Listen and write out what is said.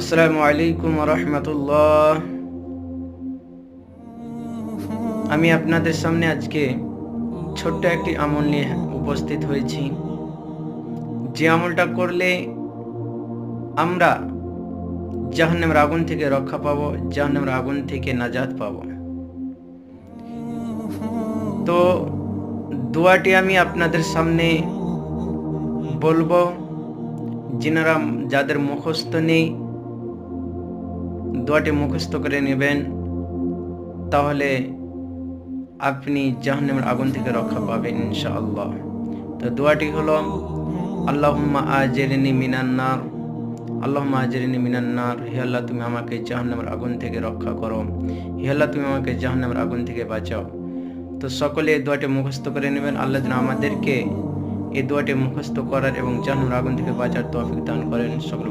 আসসালামু আলাইকুম রহমতুল্লাহ। আমি আপনাদের সামনে আজকে ছোট্ট একটি আমল নিয়ে উপস্থিত হয়েছি। যে আমলটা করলে আমরা জাহান্নামের আগুন থেকে রক্ষা পাবো, জাহান্নামের আগুন থেকে নাজাত পাবো। তো দোয়াটি আমি আপনাদের সামনে বলব, যিনারা যাদের মুখস্থ নেই দোয়াটি মুখস্থ করে নেবেন, তাহলে আপনি জাহান্নামের আগুন থেকে রক্ষা পাবেন ইনশাআল্লাহ। তো দোয়াটি হলো, আল্লাহুম্মা আজরিনি মিনান্নার আল্লাহুম্মা আজরিনি মিনান্নার হে আল্লাহ, তুমি আমাকে জাহান্নামের আগুন থেকে রক্ষা করো। হে আল্লাহ, তুমি আমাকে জাহান্নামের আগুন থেকে বাঁচাও। তো সকলে এই দোয়াটি মুখস্থ করে নেবেন। আল্লাহ যেন আমাদেরকে এই দোয়াটি মুখস্থ করার এবং জাহান্নামের আগুন থেকে বাঁচার তৌফিক দান করেন। সকল